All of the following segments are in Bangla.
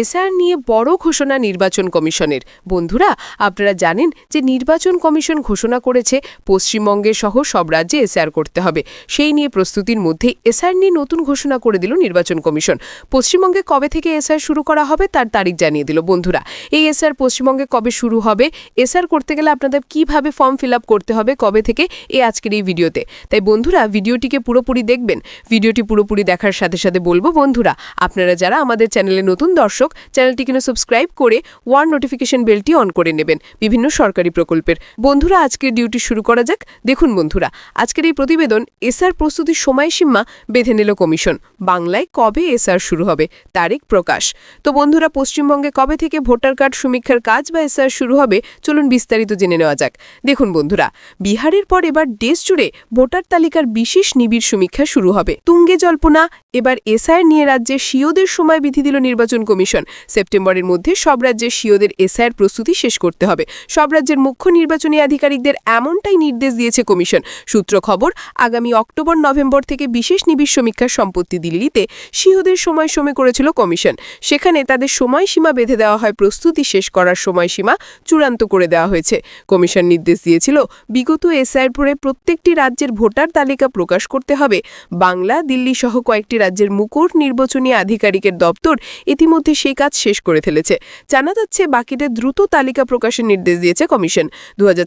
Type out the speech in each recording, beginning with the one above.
এসআর নিয়ে বড় ঘোষণা নির্বাচন কমিশনের। বন্ধুরা, আপনারা জানেন যে নির্বাচন কমিশন ঘোষণা করেছে পশ্চিমবঙ্গে সহ সব রাজ্যে এসআর করতে হবে। সেই নিয়ে প্রস্তুতির মধ্যে এসআর নিয়ে নতুন ঘোষণা করে দিল নির্বাচন কমিশন। পশ্চিমবঙ্গে কবে থেকে এসআর শুরু করা হবে তার তারিখ জানিয়ে দিল। বন্ধুরা, এই এসআর পশ্চিমবঙ্গে কবে শুরু হবে, এসআর করতে গেলে আপনাদের কীভাবে ফর্ম ফিল করতে হবে, কবে থেকে এই আজকের এই ভিডিওতে। তাই বন্ধুরা, ভিডিওটিকে পুরোপুরি দেখবেন। ভিডিওটি পুরোপুরি দেখার সাথে সাথে বলব, বন্ধুরা, আপনারা যারা আমাদের চ্যানেলে নতুন দর্শক চ্যানেলটি কিনে সাবস্ক্রাইব করে ওয়ান নোটিফিকেশন বেলটি অন করে নেবেন বিভিন্ন সরকারি প্রকল্পের। বন্ধুরা, আজকের ডিউটি শুরু করা যাক। দেখুন বন্ধুরা, আজকের এই প্রতিবেদন এসআর প্রস্তুতির সময়সীমা বেঁধে নিল কমিশন। বাংলায় কবে এসআর শুরু হবে? তারিখ প্রকাশ। তো বন্ধুরা, পশ্চিমবঙ্গে কবে থেকে ভোটার কার্ড সমীক্ষার কাজ বা এসআর শুরু হবে? চলুন বিস্তারিত জেনে নেওয়া যাক। দেখুন বন্ধুরা, বিহারের পর এবার দেশ জুড়ে ভোটার তালিকার বিশেষ নিবিড় সমীক্ষা শুরু হবে। তুঙ্গে জল্পনা, এবার এসআর নিয়ে রাজ্যে সিওদের সময় বিধি দিল নির্বাচন কমিশন। সেপ্টেম্বরের মধ্যে সব রাজ্যের শিওদের এসআর প্রস্তুতি শেষ করতে হবে। সব রাজ্যের মুখ্য নির্বাচনী আধিকারিকদের এমনটাই নির্দেশ দিয়েছে কমিশন। সূত্র খবর, আগামী অক্টোবর, নভেম্বর থেকে বিশেষ নিবিড় সমীক্ষার সম্পত্তি দিল্লিতে শিওদের সময় সমে করেছিল কমিশন। সেখানে তাদের সময়সীমা বেঁধে দেওয়া হয়, প্রস্তুতি শেষ করার সময়সীমা চূড়ান্ত করে দেওয়া হয়েছে। কমিশন নির্দেশ দিয়েছিল, বিগত এসআইয়ের পরে প্রত্যেকটি রাজ্যের ভোটার তালিকা প্রকাশ করতে হবে। বাংলা, দিল্লি সহ কয়েকটি রাজ্যের মুকুট নির্বাচনী আধিকারিকের দপ্তর ইতিমধ্যে সেই কাজ শেষ করে ফেলেছে। জানা যাচ্ছে, বাকিদের দ্রুত তালিকা প্রকাশের নির্দেশ দিয়েছে কমিশন। দু হাজার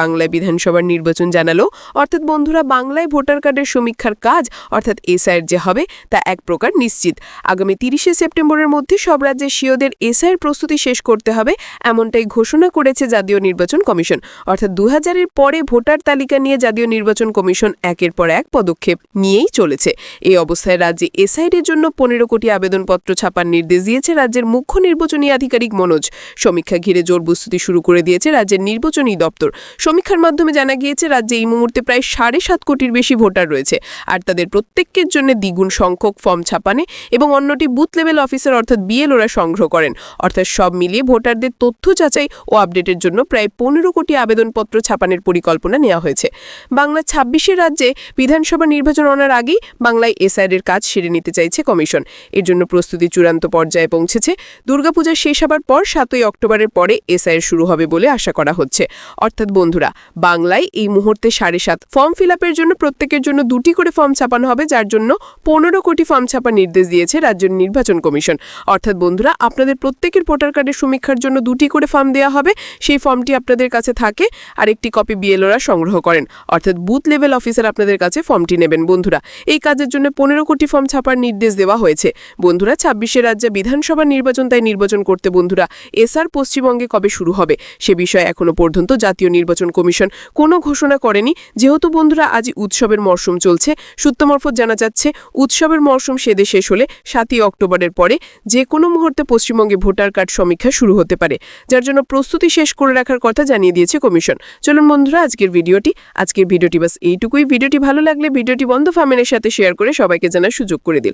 বাংলায় বিধানসভার নির্বাচন জানালো। অর্থাৎ বন্ধুরা, বাংলায় ভোটার কার্ডের সমীক্ষার কাজ, অর্থাৎ এসআইয়ের যে হবে, তা এক প্রকার নিশ্চিত। আগামী তিরিশে সেপ্টেম্বরের মধ্যে সব রাজ্যের শিওদের এসআইয়ের প্রস্তুতি শেষ করতে হবে, এমনটাই ঘোষণা করেছে জাতীয় নির্বাচন কমিশন। অর্থাৎ দু হাজারের পরে ভোটার তালিকা নিয়ে জাতীয় নির্বাচন কমিশন একের পর এক পদক্ষেপ নিয়েই চলেছে। এই অবস্থায় রাজ্যে এসআইডের জন্য পনেরো কোটি আবেদনপত্র ছাপার নির্দেশ দিয়েছে রাজ্যের মুখ্য নির্বাচনী আধিকারিক মনোজ। সমীক্ষা ঘিরে জোর প্রস্তুতি শুরু করে দিয়েছে রাজ্যের নির্বাচনী দপ্তর। সমীক্ষার মাধ্যমে জানা গিয়েছে, রাজ্যে এই মুহূর্তে প্রায় সাড়ে সাত কোটির বেশি ভোটার রয়েছে। আর তাদের প্রত্যেকের জন্য দ্বিগুণ সংখ্যক ফর্ম ছাপানে এবং অন্যটি বুথ লেভেল অফিসার অর্থাৎ বিএলওরা সংগ্রহ করেন। অর্থাৎ সব মিলিয়ে ভোটারদের তথ্য যাচাই ও আপডেটের জন্য প্রায় পনেরো কোটি আবেদনপত্র ছাপানের পরিকল্পনা নেওয়া হয়েছে। বাংলা ছাব্বিশের রাজ্যে বিধানসভা নির্বাচন আনার আগেই বাংলায় এসআইয়ের কাজ সেরে নিতে চাইছে কমিশন। এর জন্য প্রস্তুতি চূড়ান্ত পর্যায়ে পৌঁছেছে। দুর্গাপূজা শেষ হবার পর সাতই অক্টোবরের পরে এসআইয়ের শুরু হবে বলে আশা করা হচ্ছে। অর্থাৎ বন্ধুরা, বাংলায় এই মুহূর্তে সাড়ে সাত ফর্ম ফিল জন্য প্রত্যেকের জন্য দুটি করে ফর্ম ছাপানো হবে, যার জন্য পনেরো কোটি ফর্ম ছাপার নির্দেশ দিয়েছে রাজ্যের নির্বাচন কমিশন। অর্থাৎ বন্ধুরা, আপনাদের প্রত্যেকের ভোটার কার্ডের সমীক্ষার জন্য দুটি করে ফর্ম দেওয়া হবে। সেই ফর্মটি আপনাদের কাছে থাকে। আর একটি কপি বিএলওরা সংগ্রহ করেন। অর্থাৎ বুথ লেভেল অফিসার আপনাদের কাছে ফর্মটি নেবেন। বন্ধুরা, এই কাজের জন্য পনেরো কোটি ফর্ম ছাপার নির্দেশ দেওয়া হয়েছে। বন্ধুরা, ছাব্বিশে রাজ্যে বিধানসভা নির্বাচন, তাই নির্বাচন করতে বন্ধুরা এসআর পশ্চিমবঙ্গে কবে শুরু হবে সে বিষয়ে এখনও পর্যন্ত জাতীয় নির্বাচন কমিশন কোনো ঘোষণা করেনি। যেহেতু বন্ধুরা আজ উৎসবের মরশুম চলছে সূত্রমারফত জানা যাচ্ছে উৎসবের মরশুম সেদে শেষ হলে সাতই অক্টোবরের পরে যে কোনো মুহূর্তে পশ্চিমবঙ্গে ভোটার কার্ড সমীক্ষা শুরু হতে পারে, যার জন্য প্রস্তুতি শেষ করে রাখার কথা জানিয়ে দিয়েছে কমিশন। চলুন বন্ধুরা, আজকের ভিডিওটি আজকের ভিডিওটি বাস এইটুকুই। ভিডিওটি ভালো লাগলে ভিডিওটি বন্ধ, ফ্যামিলির সাথে শেয়ার করে সবাইকে জানার সুযোগ করে দিল